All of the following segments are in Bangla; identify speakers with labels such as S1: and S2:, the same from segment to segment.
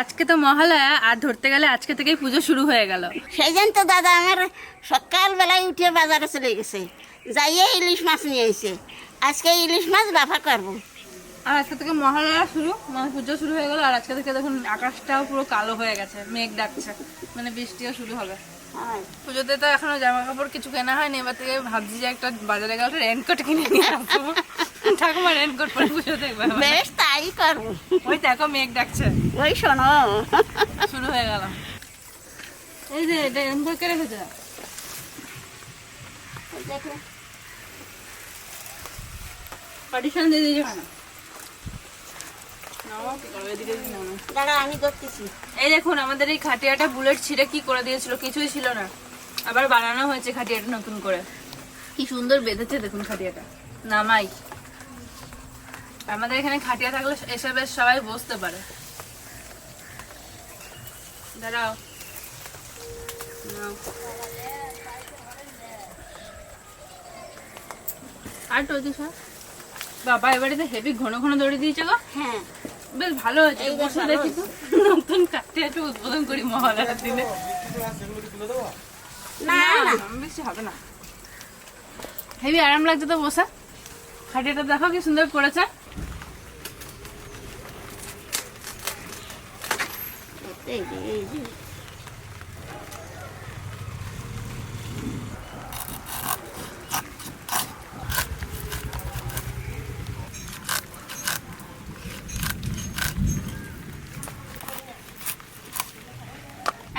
S1: আজকে তো মহালয়া আর ধরতে গেলে আজকে থেকেই পুজো শুরু হয়ে গেল।
S2: সেই জন্য তো দাদা আমার সকালবেলায় উঠে বাজারে চলে গেছে। যাইয়ে ইলিশ মাছ নিয়ে এসে আজকে ইলিশ মাছ বাফা করব।
S1: আর আজকে থেকে মহালয়া শুরু মানে পুজো শুরু হয়ে গেল আর আজকে থেকে দেখুন আকাশটাও পুরো কালো হয়ে গেছে মেঘ ডাকছে মানে বৃষ্টিও শুরু হবে।
S2: হয়।
S1: পুজোতে তো এখনও জামা কাপড় কিছু কেনা হয়নি এবার থেকে ভাবছি যে একটা বাজারে গেলে রেনকোট কিনে নিয়ে আসব। ঠাকুমা রেনকোট পরে পুজো দেখবে
S2: বেশ তাই
S1: ওই দেখো মেঘ ডাকছে।
S2: ওই শোনো।
S1: শুরু হয়ে গেল। এই যে এটা করে পার্টিশন দিয়ে দিয়েছে না।
S2: আমি করতেছি।
S1: এই দেখুন আমাদের এই খাটিয়াটা বুলেট ছিঁড়ে কি করে দিয়েছিল কিছুই ছিল না। আবার বানানো হয়েছে খাটিয়াটা নতুন করে। কি সুন্দর বেঁধেছে দেখুন খাটিয়াটা। নামাই। আমাদের এখানে খাটিয়া থাকলে এসে বেশ সবাই বসতে পারে। দাঁড়াও। আর বাবা এবারে তো হেভি ঘন ঘন দৌড়ে দিয়েছে গো।
S2: হ্যাঁ।
S1: বেশ ভালো হয়েছে।
S2: এই
S1: বসে দেখি তো। নতুন কাটতে একটু উদ্বোধন করি মহালয়ার দিনে।
S2: না না
S1: বেশি হবে না। হেভি আরাম লাগছে তো বসে। খাটিয়াটা দেখো কি সুন্দর করেছে।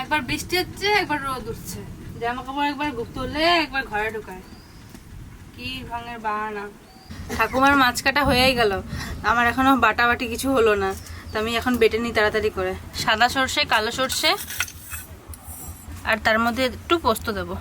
S1: একবার বৃষ্টি হচ্ছে, একবার রোদ উঠছে। জামা কাপড় একবার তুলে একবার ঘরে ঢুকায়। কি ভাঙের বাহানা। ঠাকুমার মাছ কাটা হয়েই গেল। আমার এখনও বাটা বাটি কিছু হলো না। তো আমি এখন বেটে নিই তাড়াতাড়ি করে। সাদা সর্ষে, কালো সর্ষে, আর তার মধ্যে একটু পোস্ত দেবো।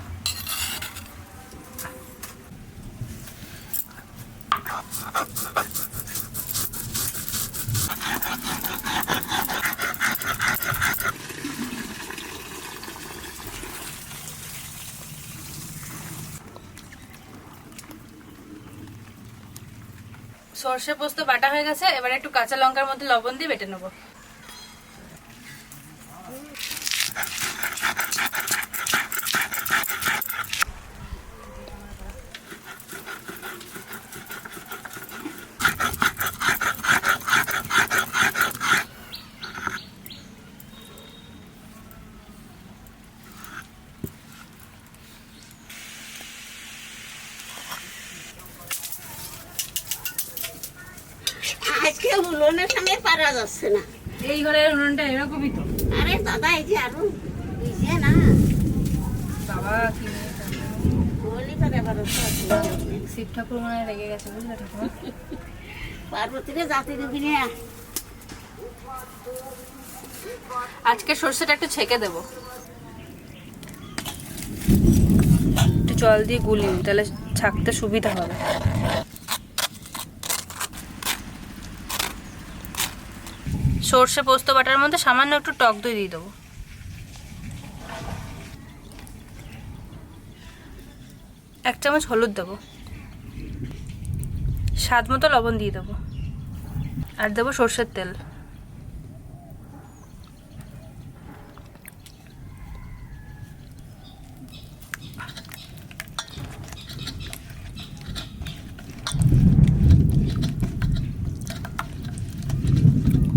S1: সর্ষে পোস্ত বাটা হয়ে গেছে এবার একটু কাঁচা লঙ্কার মধ্যে লবণ দিয়ে বেটে নেব।
S2: পারা যাচ্ছে না।
S1: এই ঘরের উনুনটা এরকমই তো।
S2: আরে দাদা এই যে আরও বুঝছে না।
S1: বাবা কি শিব ঠাকুর মনে হয় রেগে গেছে বুঝলে ঠাকুমা
S2: পার্বতীকে জাতি দিবি না
S1: আজকে সর্ষেটা একটু ছেঁকে দেবো। একটু জল দিয়ে গুলি তাহলে ছাকতে সুবিধা হবে। সর্ষে পোস্ত বাটার মধ্যে সামান্য একটু টক দই দিয়ে দেবো। এক চামচ হলুদ দেবো। স্বাদ মতো লবণ দিয়ে দেবো। আর দেবো সর্ষের তেল।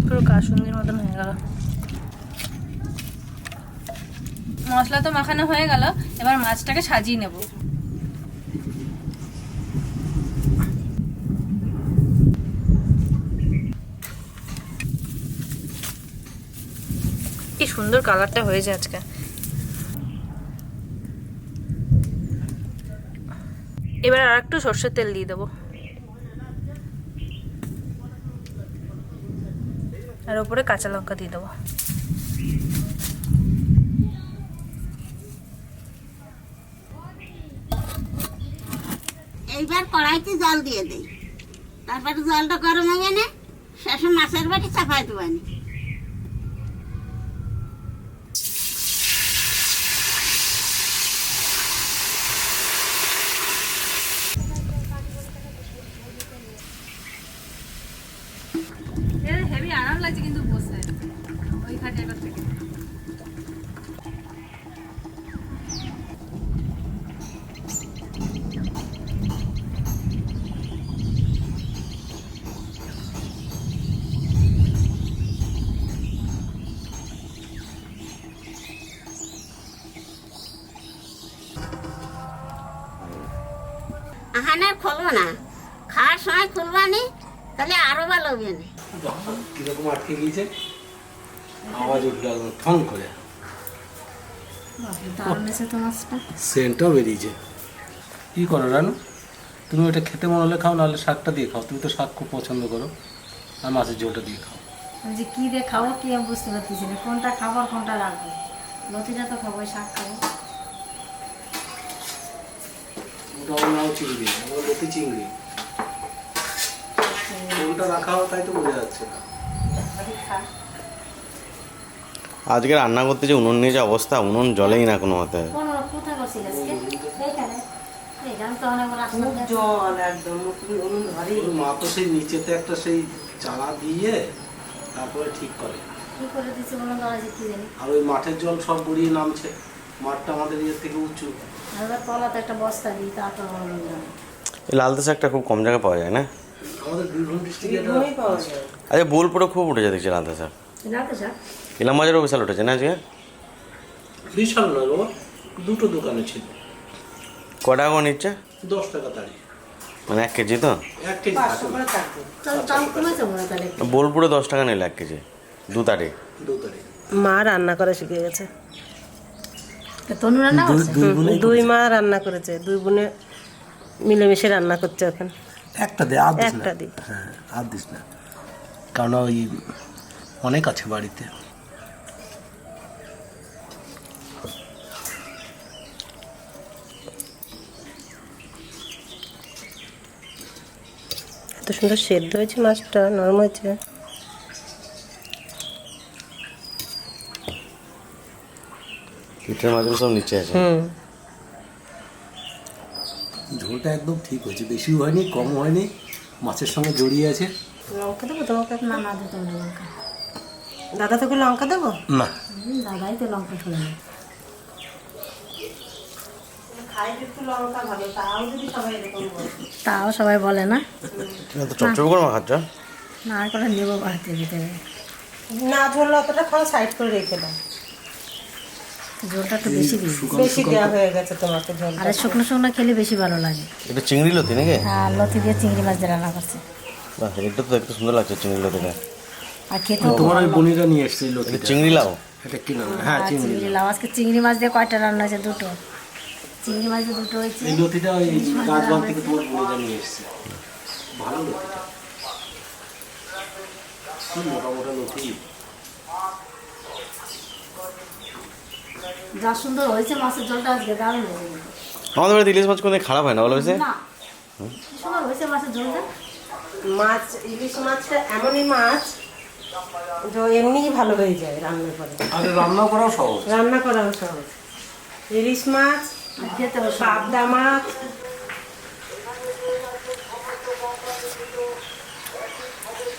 S1: পুরো কাসুন্দির মতন হয়ে গেল। মশলা তো মাখানো হয়ে গেল, এবার মাছটাকে সাজিয়ে নেব। কি সুন্দর কালারটা হয়েছে আজকে। এবার আর একটু সর্ষের তেল দিয়ে দেবো। আর উপরে কাঁচা লঙ্কা দিয়ে দেবো।
S2: এইবার কড়াইতে জল দিয়ে দেই। তারপরে জলটা গরম হবে না শেষে মাছের বাটি চাপাই দেবানি আহানে আর খুলবো না। খাওয়ার সময় খুলবা নি তাহলে আরও ভালো হবে না।
S3: কীরকম আটকে গিয়েছে? আওয়াজ উঠল ঠং করে। সেন্টটাও বেরিয়েছে। কি করো রানু? তুমি ওটা খেতে মনে হলে খাও নাহলে শাকটা দিয়ে খাও। তুমি তো শাক খুব পছন্দ করো। আর মাছের ঝোলটা দিয়ে খাও।
S4: আমি যে কী দিয়ে খাব কি আমি বুঝতে পারতেছি না। কোনটা খাব আর কোনটা রাখব? লতিটা তো খাব শাক খাব।
S3: ওটা চিংড়ি আমার লতি চিংড়ি। কোনটা রাখা হয় তাই তো বোঝা যাচ্ছে না।
S5: আজকে রান্না করতে যে উনুন নিয়ে যে অবস্থা উনুন জলেই না কোনো মতে।
S3: মা তো সেই নিচেতে একটা সেই চালা দিয়ে তারপরে ঠিক করে। আর ওই মাঠের জল সব গড়িয়ে নামছে। মাঠটা আমাদের ইয়ে থেকে উঁচু।
S4: আর তলাতে একটা বস্তা দিই তারপর বলুন
S5: লালতে শাকটা খুব কম জায়গায় পাওয়া যায় না?
S3: আমাদের বীরভূম ডিস্ট্রিক্টে এটা
S6: বীরভূমেই পাওয়া যায়।
S5: আচ্ছা বোলপুরে খুব উঠেছে দেখছি লালতে শাক ইলাম বাজারও বিশাল উঠেছে না আজকে?
S3: বিশাল নয় দুটো দোকানে ছিল।
S5: ক টাকা করে নিচ্ছে?
S3: দশ টাকা তারি
S5: মানে এক কেজি তো। বোলপুরে দশ টাকা নিলে এক কেজি দু তারিখ।
S3: দু তারিখ।
S6: মা রান্না করা শিখে গেছে।
S4: তনু রান্না
S6: দুই মা রান্না করেছে দুই বোনে মিলেমিশে রান্না করছে এখন।
S3: একটা দে আর দিস না। হ্যাঁ আর দিস না। কারণ ওই অনেক আছে বাড়িতে।
S6: এত সুন্দর সেদ্ধ হয়েছে মাছটা নরম হয়েছে।
S5: পিঠের মাছগুলো সব নিচে আছে
S3: ঝোলটা একদম ঠিক হয়েছে। বেশিও হয়নি কম হয়নি মাছের সঙ্গে জড়িয়ে আছে।
S6: লঙ্কা দেবো তোমাকে
S4: না না না লঙ্কা।
S6: দাদা তোকে লঙ্কা দেবো?
S3: না।
S4: দাদাই তো লঙ্কা খেলে না।
S6: তাও সবাই বলে।
S4: তাও সবাই বলে না?
S5: চপচপ করে মাখাচ্ছ
S4: না করে নেব বাড়িতে ভিতরে।
S6: না ধরলে অতটা খাওয়া সাইড করে রেখে দাও।
S4: ঝোলটা একটু বেশি দিই।
S6: বেশি দেওয়া হয়ে গেছে তোমাকে জল
S4: আর শুকনো শুকনো খেলে বেশি ভালো লাগে।
S5: এটা চিংড়ি লতি নাকি?
S4: হ্যাঁ লতি দিয়ে চিংড়ি মাছ দিয়ে রান্না করছে।
S5: বাহ এটা তো দেখতে সুন্দর লাগছে চিংড়ি লতিটা।
S4: আর খেতেও
S3: তোমার ওই বনিরা নিয়ে এসছে
S5: এটা চিংড়ি লাও
S3: এটা কি নাম? হ্যাঁ চিংড়ি
S4: চিংড়ি লাউ। আজকে চিংড়ি মাছ দিয়ে কয়টা রান্না হয়েছে? দুটো। চিংড়ি মাছ দিয়ে দুটো হয়েছে।
S3: এই লতিটা ওই গাছবাগ থেকে তোমার বনিরা নিয়ে এসছে। ভালো লতিটা। মোটা মোটা লতি।
S4: যা সুন্দর হয়েছে মাছের জলটা আজকে দারুণ হয়েছে।
S5: আমাদের বাড়িতে ইলিশ মাছ কোনো খারাপ হয় না বলো বেশি
S4: না। কি সুন্দর হয়েছে মাছের জলটা?
S6: মাছ ইলিশ মাছটা এমনই মাছ যে এমনিই ভালো হয়ে যায় রান্নার পরে
S3: আর রান্না করাও সহজ।
S6: রান্না করাও সহজ। ইলিশ মাছ
S4: খেতে
S6: পাবদা মাছ।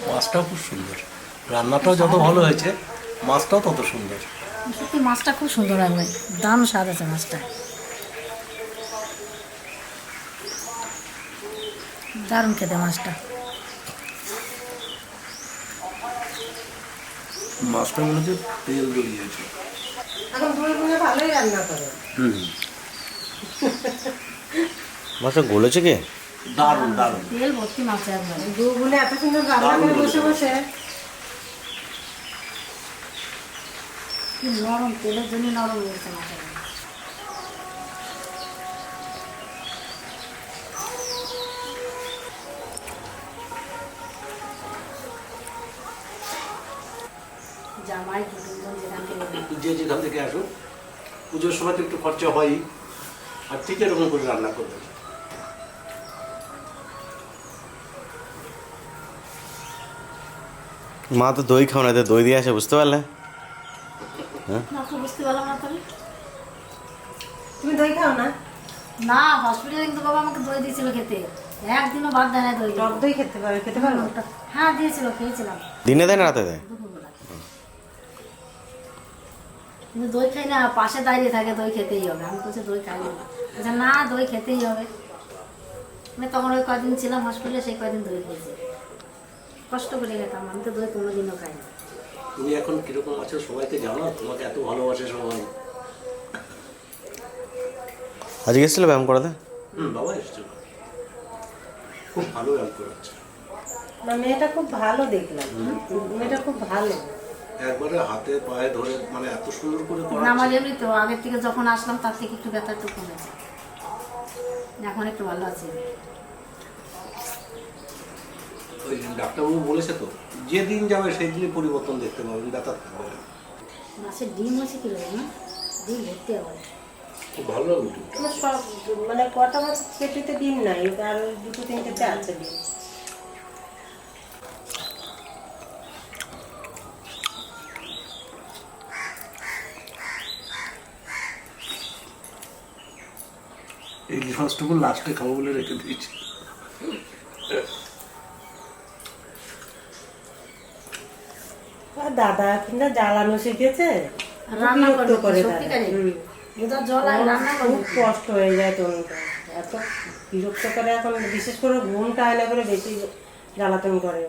S3: মাছটাও খুব সুন্দর। রান্নাটাও যত ভালো হয়েছে মাছটাও তত সুন্দর।
S4: সত্যি মাছটা খুব সুন্দর লাগবে দারুণ স্বাদ আছে মাছটা দারুণ খেতে মাছটা।
S3: মাছটা মনে হচ্ছে তেল জড়িয়েছে
S6: এখন দুই বোনে ভালোই রান্না করে।
S3: হুম।
S5: মাছটা গলেছে কি?
S3: দারুণ দারুণ।
S4: তেল ভর্তি মাছে
S6: দু এত সুন্দর রান্না করে বসে বসে
S4: কি নরম তেলের জন্য নরম হয়েছে মাছের জামাই থেকে
S3: যে যেখান থেকে আসুন পুজোর সময় তো একটু খরচা হয়ই আর ঠিক এরকম করে রান্না করবেন
S5: মা তো দই খাও না দই দিয়ে আসে বুঝতে পারলে?
S4: না বুঝতে পারলাম না তাহলে।
S6: তুমি দই খাও না?
S4: না হসপিটালে কিন্তু বাবা আমাকে দই দিয়েছিল খেতে। একদিনও বাদ দেয় না দই
S6: টক দই খেতে পারো খেতে পারো?
S4: হ্যাঁ দিয়েছিল খেয়েছিলাম।
S5: দিনে দেয় না রাতে দেয়?
S4: কিন্তু দই খাই না পাশে দাঁড়িয়ে থাকে দই খেতেই হবে। আমি বলছি দই খাই না। বলছে, না দই খেতেই হবে। আমি তখন ওই কদিন ছিলাম হসপিটালে সেই কদিন দই খেয়েছি। কষ্ট করে খেতাম আমি তো দই কোনোদিনও খাই না
S3: তুমি এখন কীরকম আছো সবাইকে জানো? তোমাকে এত ভালোবাসে সবাই।
S5: আজকে এসেছিল ব্যায়াম করাতে?
S3: হুম বাবা এসছো। খুব ভালো ব্যায়াম করাচ্ছে।
S6: না মেয়েটা খুব ভালো দেখলাম। মেয়েটা খুব ভালো।
S3: একবারে হাতে পায়ে ধরে মানে এত সুন্দর করে
S4: না আমার এমনি তো আগের থেকে যখন আসলাম তার থেকে একটু ব্যথা একটু কমেছে এখন একটু ভালো আছে।
S3: ওই ডাক্তারবাবু বলেছে তো? যেদিন যাবে সেই দিনই পরিবর্তন দেখতে পাবেন ব্যথা থাকবে। না।
S4: মাছের ডিম হচ্ছে কি না ডিম ভর্তি হবে।
S3: খুব ভালো
S6: সব মানে কটা মাছ পেটিতে ডিম নাই আর দুটো তিনটেতে আছে ডিম।
S3: এই মাছটুকু লাস্টে খাব বলে রেখে দিয়েছি।
S6: দাদা এখন জ্বালানো শিখেছে
S4: রান্না করে
S6: খুব কষ্ট হয়ে যায় তনুটা এত বিরক্ত করে এখন বিশেষ করে ঘুমটা আয়না করে বেশি জ্বালাতন করে।